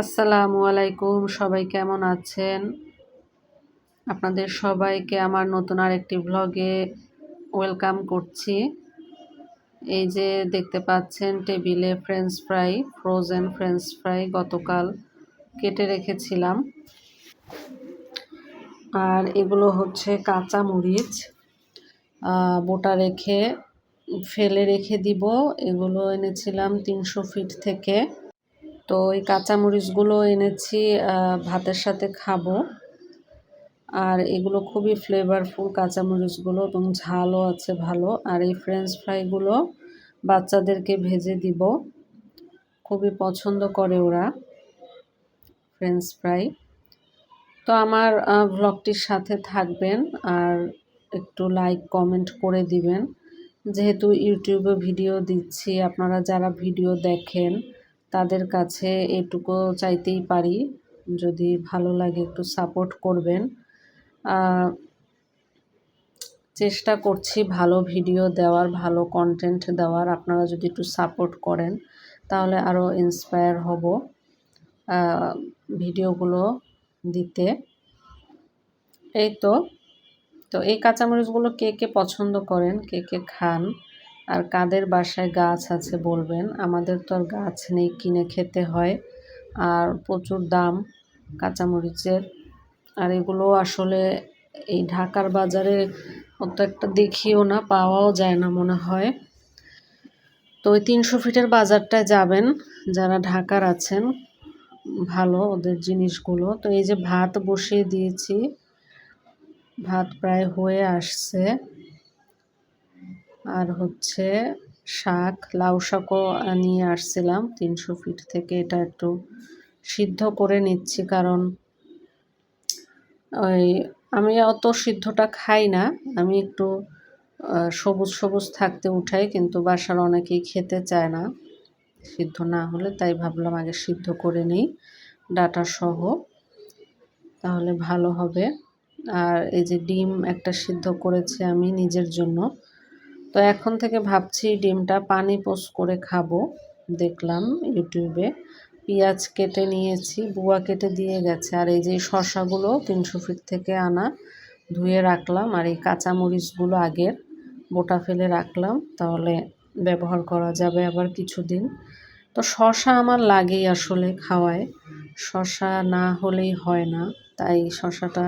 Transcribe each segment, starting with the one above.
আসসালামু আলাইকুম, সবাই কেমন আছেন? আপনাদের সবাইকে আমার নতুন আরেকটি ভ্লগে ওয়েলকাম করছি। এই যে দেখতে পাচ্ছেন টেবিলে french fry frozen french fry গতকাল কেটে রেখেছিলাম। আর এগুলো হচ্ছে কাঁচা মরিচ। বোটা রেখে, ফেলে রেখে দিব। এগুলো এনেছিলাম তিনশো ফিট থেকে। তো এই কাঁচামরিচগুলো এনেছি ভাতের সাথে খাব। আর এগুলো খুবই ফ্লেভারফুল কাঁচামরিচগুলো, এবং ঝালও আছে ভালো। আর এই ফ্রেঞ্চ ফ্রাইগুলো বাচ্চাদেরকে ভেজে দিব। খুবই পছন্দ করে ওরা ফ্রেঞ্চ ফ্রাই তো আমার ব্লগটির সাথে থাকবেন, আর একটু লাইক কমেন্ট করে দিবেন। যেহেতু ইউটিউবে ভিডিও দিচ্ছি, আপনারা যারা ভিডিও দেখেন তাদের কাছে এটুকু চাইতেই পারি। যদি ভালো লাগে একটু সাপোর্ট করবেন। চেষ্টা করছি ভালো ভিডিও দেওয়ার, ভালো কন্টেন্ট দেওয়ার। আপনারা যদি একটু সাপোর্ট করেন, তাহলে আরও ইন্সপায়ার হব ভিডিওগুলো দিতে। এই তো। তো এই কাঁচামরিচগুলো কে কে পছন্দ করেন, কে কে খান? আর কাদের বাসায় গাছ আছে বলবেন? আমাদের তো আর গাছ নেই, কিনে খেতে হয়। আর প্রচুর দাম কাঁচামরিচের। আর এগুলো আসলে এই ঢাকার বাজারে অত একটা দেখিও না, পাওয়াও যায় না মনে হয়। তো ওই তিনশো ফিটের বাজারটায় যাবেন, যারা ঢাকার আছেন, ভালো ওদের জিনিসগুলো। তো এই যে ভাত বসিয়ে দিয়েছি, ভাত প্রায় হয়ে আসছে। আর হচ্ছে শাক, লাউ শাকও নিয়ে আসছিলাম। তিনশো ফিট থেকে এটা একটু সিদ্ধ করে নিচ্ছি কারণ ওই আমি অত সিদ্ধটা খাই না। আমি একটু সবুজ সবুজ থাকতে উঠাই কিন্তু বাসার অনেকেই খেতে চায় না। সিদ্ধ না হলে তাই ভাবলাম আগে সিদ্ধ করে নিই, ডাটা সহ। তাহলে ভালো হবে। আর এই যে ডিম একটা সিদ্ধ করেছি আমি নিজের জন্য। তো এখন থেকে ভাবছি ডিমটা পানি পোস্ট করে খাব। দেখলাম ইউটিউবে পেঁয়াজ কেটে নিয়েছি, বুয়া কেটে দিয়ে গেছে। আর এই যে শশাগুলো তিনশো ফিট থেকে আনা, ধুয়ে রাখলাম। আর এই কাঁচামরিচগুলো আগের বোটা ফেলে রাখলাম, তাহলে ব্যবহার করা যাবে আবার কিছুদিন। তো শশা আমার লাগেই আসলে খাওয়ায়। শশা না হলেই হয় না, তাই শশাটা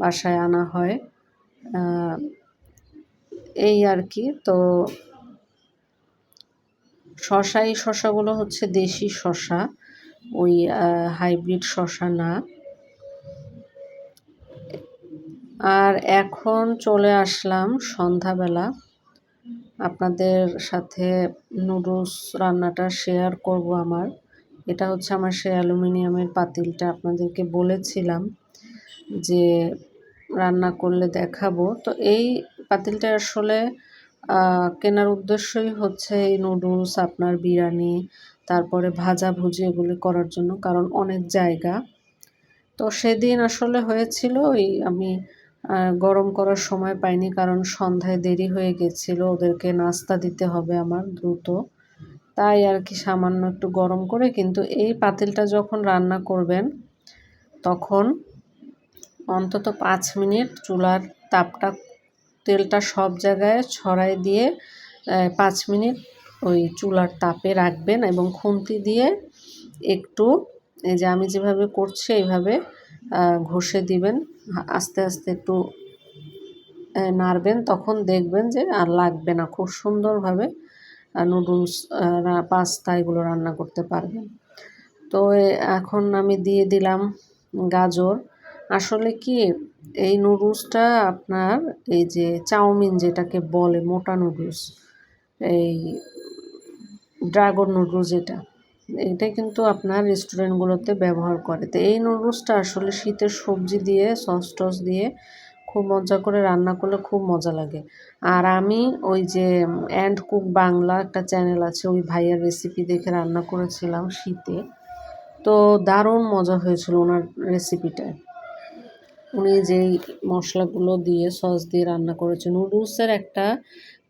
বাসায় আনা হয়। এই আর কি। তো শশা এই শশাগুলো হচ্ছে দেশি শশা। ওই হাইব্রিড শশা না। আর এখন চলে আসলাম সন্ধ্যাবেলা। আপনাদের সাথে নুডলস রান্নাটা শেয়ার করব আমার। এটা হচ্ছে আমার সেই অ্যালুমিনিয়ামের পাতিলটা। আপনাদেরকে বলেছিলাম যে রান্না করলে দেখাবো। তো এই পাতিলটা আসলে কেনার উদ্দেশ্যই হচ্ছে এই নুডলস, আপনার বিরিয়ানি, তারপরে ভাজা ভুজি এগুলি করার জন্য, কারণ অনেক জায়গা। তো সেদিন আসলে হয়েছিল ওই আমি গরম করার সময় পাইনি, কারণ সন্ধ্যায় দেরি হয়ে গেছিল, ওদেরকে নাস্তা দিতে হবে আমার দ্রুত। তাই আর কি সামান্য একটু গরম করে, কিন্তু এই পাতিলটা যখন রান্না করবেন, তখন অন্তত পাঁচ মিনিট চুলার তাপটা তেলটা সব জায়গায় ছড়াই দিয়ে পাঁচ মিনিট ওই চুলার তাপে রাখবেন এবং খুন্তি দিয়ে একটু, এই যে আমি যেভাবে করছি এইভাবে ঘষে দিবেন। আস্তে আস্তে একটু নাড়বেন, তখন দেখবেন যে আর লাগবে না। খুব সুন্দরভাবে নুডলস পাস্তা এগুলো রান্না করতে পারবেন। তো এখন আমি দিয়ে দিলাম গাজর। আসলে কি এই নুডলসটা আপনার এই যে চাউমিন যেটাকে বলে, মোটা নুডলস, এই ড্রাগন নুডলস যেটা, এটা কিন্তু আপনার রেস্টুরেন্টগুলোতে ব্যবহার করে। তো এই নুডলসটা আসলে শীতের সবজি দিয়ে, সস টস দিয়ে খুব মজা করে রান্না করলে খুব মজা লাগে। আর আমি ওই যে অ্যান্ড কুক বাংলা একটা চ্যানেল আছে, ওই ভাইয়ার রেসিপি দেখে রান্না করেছিলাম শীতে। তো দারুণ মজা হয়েছিল ওনার রেসিপিটায় উনি যেই মশলাগুলো দিয়ে সস দিয়ে রান্না করেছে নুডলসের একটা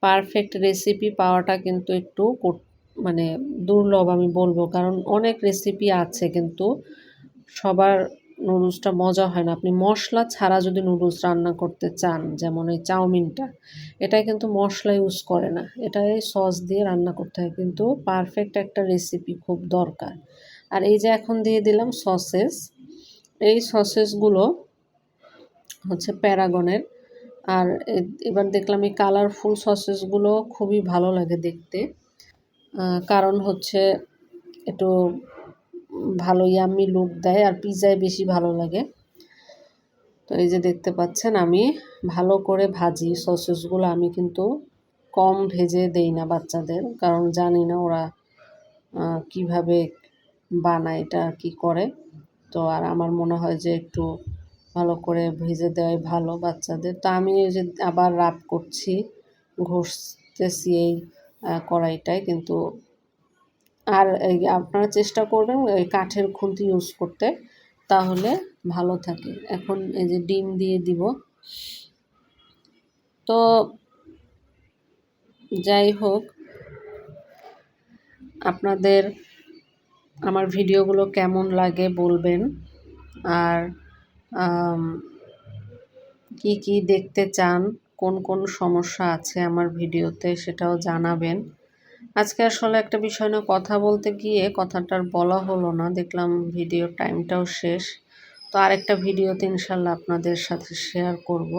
পারফেক্ট রেসিপি পাওয়াটা কিন্তু একটু মানে দুর্লভ আমি বলব। কারণ অনেক রেসিপি আছে কিন্তু সবার নুডলসটা মজা হয় না। আপনি মশলা ছাড়া যদি নুডলস রান্না করতে চান, যেমন এই চাউমিনটা, এটাই কিন্তু মশলা ইউজ করে না। এটাই সস দিয়ে রান্না করতে হয়। কিন্তু পারফেক্ট একটা রেসিপি খুব দরকার। আর এই যে এখন দিয়ে দিলাম সসেস, এই সসেসগুলো হচ্ছে প্যারাগনের। আর এবার দেখলাম এই কালারফুল সসেসগুলো খুবই ভালো লাগে দেখতে। কারণ হচ্ছে একটু ভালো ইয়াম্মি লুক দেয় আর পিজায় বেশি ভালো লাগে। তো এই যে দেখতে পাচ্ছেন আমি, ভালো করে ভাজি সসেসগুলো আমি কিন্তু কম ভেজে দেই না বাচ্চাদের, কারণ জানি না ওরা কীভাবে বানায়, এটা কি করে। তো আর আমার মনে হয় যে একটু ভালো করে ভেজে দেওয়াই ভালো বাচ্চাদের। তো আমি যে আবার রাব করছি, ঘষতেছি এই কড়াইটায়, কিন্তু আর এই আপনারা চেষ্টা করবেন কাঠের খুন্তি ইউজ করতে, তাহলে ভালো থাকে। এখন এই যে ডিম দিয়ে দিব। তো যাই হোক, আপনাদের আমার ভিডিওগুলো কেমন লাগে বলবেন, আর কি কি দেখতে চান? কোন কোন সমস্যা আছে আমার ভিডিওতে সেটাও জানাবেন। আজকে আসলে একটা বিষয় নিয়ে কথা বলতে গিয়ে কথাটার বলা হলো না। দেখলাম ভিডিও টাইমটাও শেষ। তো আরেকটা ভিডিওতে ইনশাল্লাহ আপনাদের সাথে শেয়ার করব।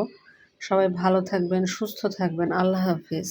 সবাই ভালো থাকবেন, সুস্থ থাকবেন। আল্লাহ হাফিজ।